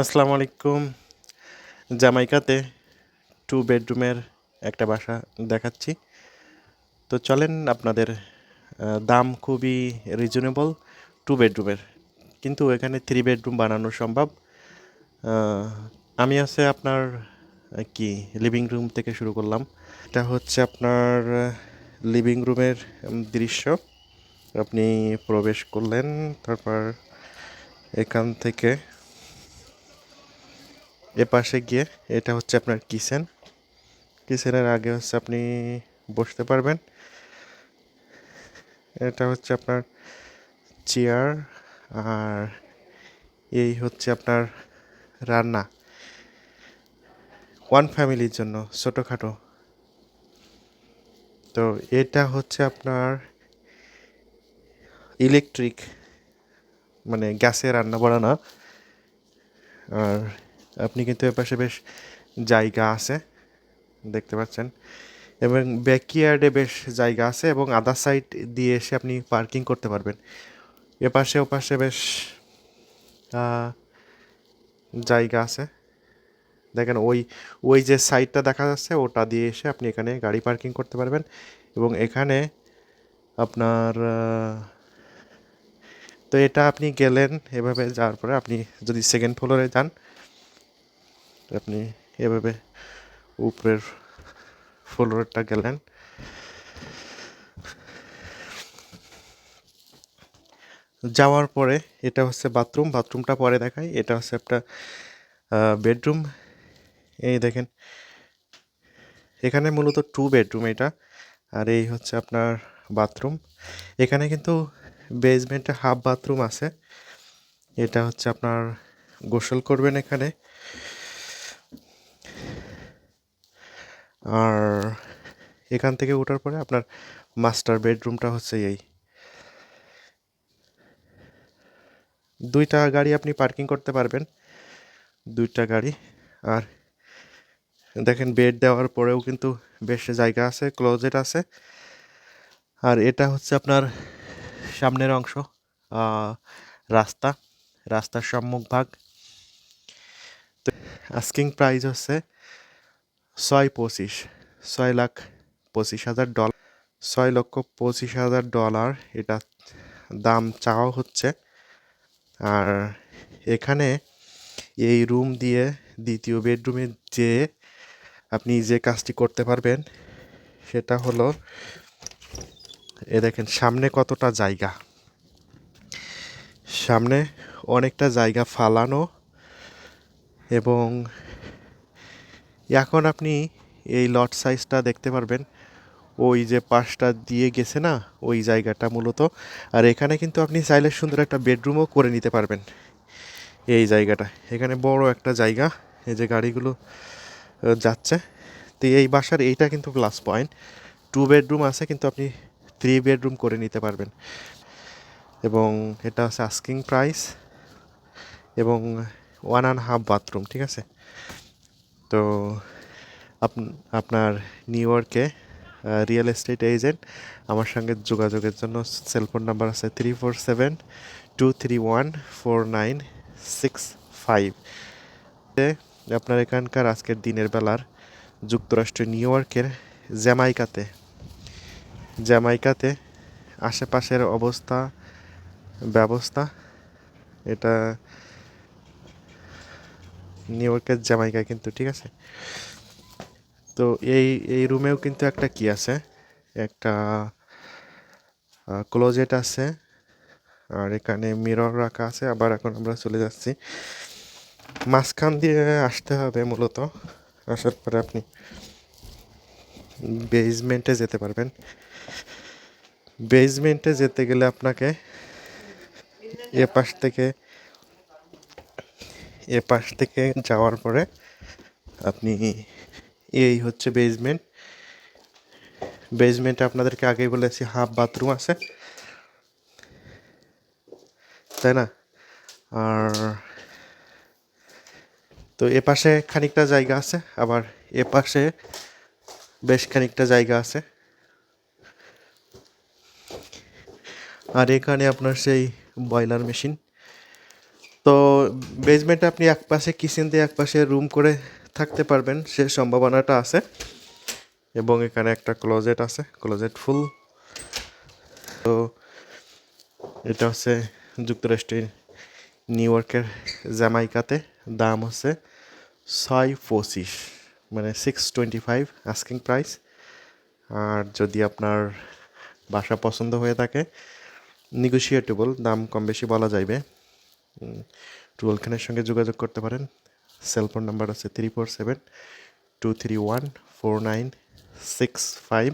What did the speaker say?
আসসালামু আলাইকুম। জামাইকাতে টু বেডরুমের একটা বাসা দেখাচ্ছি। তো চলেন, আপনাদের দাম খুবই রিজনেবল টু বেডরুমের কিন্তু এখানে থ্রি বেডরুম বানানো সম্ভব। আমি আছে আপনার কি লিভিং রুম থেকে শুরু করলাম। এটা হচ্ছে আপনার লিভিং রুমের দৃশ্য। আপনি প্রবেশ করলেন, তারপর এখান থেকে এ পাশে গিয়ে এটা হচ্ছে আপনার কিচেন। কিচেনের আগে হচ্ছে আপনি বসতে পারবেন। এটা হচ্ছে আপনার চেয়ার আর এই হচ্ছে আপনার রান্না। ওয়ান ফ্যামিলির জন্য, ছোটোখাটো। তো এটা হচ্ছে আপনার ইলেকট্রিক মানে গ্যাসে রান্না বাড়ানো। আর আপনি কিন্তু এর পাশে বেশ জায়গা আছে, দেখতে পাচ্ছেন। এবং ব্যাকইয়ার্ডে বেশ জায়গা আছে এবং আদার সাইড দিয়ে এসে আপনি পার্কিং করতে পারবেন। এ পাশে ও পাশে বেশ জায়গা আছে। দেখেন ওই ওই যে সাইডটা দেখা যাচ্ছে, ওটা দিয়ে এসে আপনি এখানে গাড়ি পার্কিং করতে পারবেন। এবং এখানে আপনার তো এটা আপনি গেলেন এভাবে যাওয়ার পরে আপনি যদি সেকেন্ড ফ্লোরে যান আপনি এভাবে উপরের ফ্লোরটা গেলেন। যাওয়ার পরে এটা হচ্ছে বাথরুম বাথরুমটা পরে দেখাই। এটা হচ্ছে একটা বেডরুম এই দেখেন, এখানে মূলত টু বেডরুম এটা। আর এই হচ্ছে আপনার বাথরুম এখানে কিন্তু বেসমেন্টে হাফ বাথরুম আছে। এটা হচ্ছে আপনার গোসল করবেন এখানে। আর এখান থেকে ওঠার পরে আপনার মাস্টার বেডরুমটা হচ্ছে এই। দুইটা গাড়ি আপনি পার্কিং করতে পারবেন। দুইটা গাড়ি। আর দেখেন বেড দেওয়ার পরেও কিন্তু বেশ জায়গা আছে ক্লোজেট আছে। আর এটা হচ্ছে আপনার সামনের অংশ রাস্তা, রাস্তার সম্মুখ ভাগ। আস্কিং প্রাইস হচ্ছে ছয় পঁচিশ, ছয় লাখ পঁচিশ হাজার ডলার, ছয় লক্ষ পঁচিশ হাজার ডলার এটা দাম চাওয়া হচ্ছে। আর এখানে এই রুম দিয়ে দ্বিতীয় বেডরুমে যে আপনি যে কাজটি করতে পারবেন সেটা হলো, এ দেখেন সামনে কতটা জায়গা। সামনে অনেকটা জায়গা ফালানো এবং এখন আপনি এই লট সাইজটা দেখতে পারবেন। ওই যে পাশটা দিয়ে গেছে না, ওই জায়গাটা মূলত। আর এখানে কিন্তু আপনি চাইলে সুন্দর একটা বেডরুমও করে নিতে পারবেন। এই জায়গাটা, এখানে বড় একটা জায়গা, এই যে গাড়িগুলো যাচ্ছে। তো এই বাসার এইটা কিন্তু প্লাস পয়েন্ট টু বেডরুম আছে কিন্তু আপনি থ্রি বেডরুম করে নিতে পারবেন। এবং এটা হচ্ছে আস্কিং প্রাইস এবং ওয়ান অ্যান্ড হাফ বাথরুম ঠিক আছে? তো আপ- আপনার নিউ ইয়র্কে রিয়েল এস্টেট এজেন্ট আমার সঙ্গে যোগাযোগের জন্য সেলফোন নাম্বার আছে three four seven two three one four nine six five আপনার এখানকার আজকের দিনের বেলার যুক্তরাষ্ট্র নিউ ইয়র্কের জ্যামাইকাতে জ্যামাইকাতে আশেপাশের অবস্থা, ব্যবস্থা, এটা নিউ ইয়র্কের জ্যামাইকা কিন্তু, ঠিক আছে? তো এই এই রুমেও কিন্তু একটা কি আছে? একটা ক্লোজেট আছে, আর এখানে মিরর রাখা আছে, আবার এখন আমরা চলে যাচ্ছি। মাঝখান দিয়ে আসতে হবে মূলত, আসার পরে আপনি বেজমেন্টে যেতে পারবেন। বেজমেন্টে যেতে গেলে আপনাকে এ পাশ থেকে এ পাশ থেকে যাওয়ার পরে আপনি এই হচ্ছে বেসমেন্ট বেসমেন্টে আপনাদেরকে আগেই বলেছি হাফ বাথরুম আছে। তাই না? আর তো এ পাশে খানিকটা জায়গা আছে, আবার এ পাশে বেশ খানিকটা জায়গা আছে। আর এখানে আপনার সেই বয়লার মেশিন তো বেসমেন্টে আপনি এক পাশে কিচেন দিয়ে এক পাশে রুম করে থাকতে পারবেন, সে সম্ভাবনাটা আছে। এবং এখানে একটা ক্লোজেট আছে ক্লোজেট ফুল তো এটা হচ্ছে যুক্তরাষ্ট্রের নিউ ইয়র্কের জ্যামাইকাতে দাম হচ্ছে ছয় পঁচিশ মানে six twenty five asking price আর যদি আপনার বাসা পছন্দ হয়ে থাকে নেগোশিয়েটেবল দাম কম বেশি বলা যাইবে। টুয়েল খানের সঙ্গে যোগাযোগ করতে পারেন। সেল ফোন নাম্বার আছে three four seven two three one four nine six five